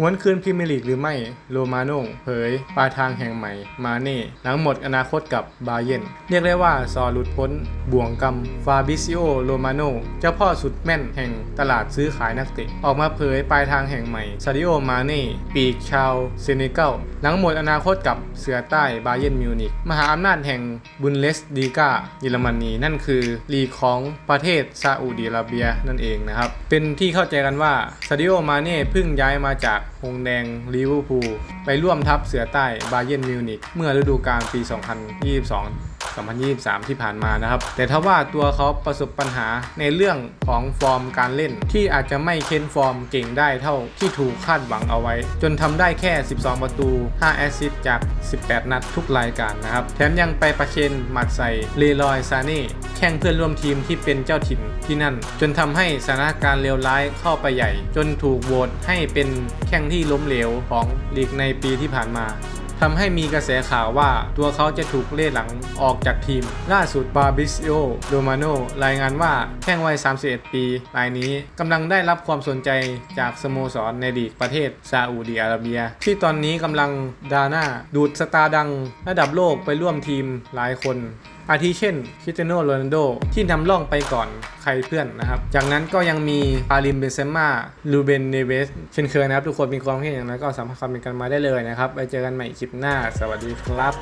หวนคืนพรีเมียร์ลีกหรือไม่ โรมาโน่เผยปลายทางแห่งใหม่ มาเน่หลังหมดอนาคตกับบาเยนเรียกได้ว่าซอหลุดพ้น บ่วงกรรม ฟาบิซิโอ โรมาโน่เจ้าพ่อสุดแม่นแห่งตลาดซื้อขายนักเตะ ออกมาเผยปลายทางแห่งใหม่ ซาดิโอ มาเน่ ปีกชาวเซเนกัลหลังหมดอนาคตกับเสือใต้บาเยนมิวนิกมหาอำนาจแห่งบุนเลสดีกาเยอรมนีนั่นคือลีกของประเทศซาอุดิอาระเบียนั่นเองนะครับเป็นที่เข้าใจกันว่าซาดิโอ มาเน่เพิ่งย้ายมาจากหงแดงลิเวอร์พูลไปร่วมทัพเสือใต้บาเยร์นมิวนิกเมื่อฤดูกาลปี 2022 2023 ที่ผ่านมานะครับ แต่ถ้าว่าตัวเขาประสบปัญหาในเรื่องของฟอร์มการเล่น ที่อาจจะไม่เค้นฟอร์มเก่งได้เท่าที่ถูกคาดหวังเอาไว้ จนทำได้แค่ 12 ประตู 5 แอสซิสต์จาก 18 นัดทุกรายการนะครับ แถมยังไปประเคนหมัดใส่เลรอยซาเน่แข่งเพื่อนร่วมทีมที่เป็นเจ้าถิ่นที่นั่น จนทำให้สถานการณ์เลวร้ายเข้าไปใหญ่ จนถูกโหวตให้เป็นแข่งที่ล้มเหลวของลีกในปีที่ผ่านมา ทำให้มีกระแสข่าวว่าตัวเขาจะถูกเล่หลังออกจากทีม ล่าสุดบาบิซิโอโรมาโนรายงานว่าแข้งวัย 31 ปีรายนี้กำลังได้รับความสนใจจากสโมสรในลีกประเทศซาอุดีอาระเบีย ที่ตอนนี้กำลังดาหน้าดูดสตาร์ดังระดับโลกไปร่วมทีมหลายคน อาทิเช่นคริสเตียโนโรนัลโดที่นำล่องไปก่อนใครเพื่อนนะครับ จากนั้นก็ยังมีปาลิมเบนเซม่าลูเบนเนเวสเช่นเคยนะครับ ทุกคนมีความคิดอย่างนั้นก็สามารถคอมเมนต์กันมาได้เลยนะครับไปเจอกันใหม่คลิปหน้า สวัสดีครับ